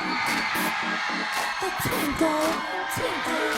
The twinkle, twinkle.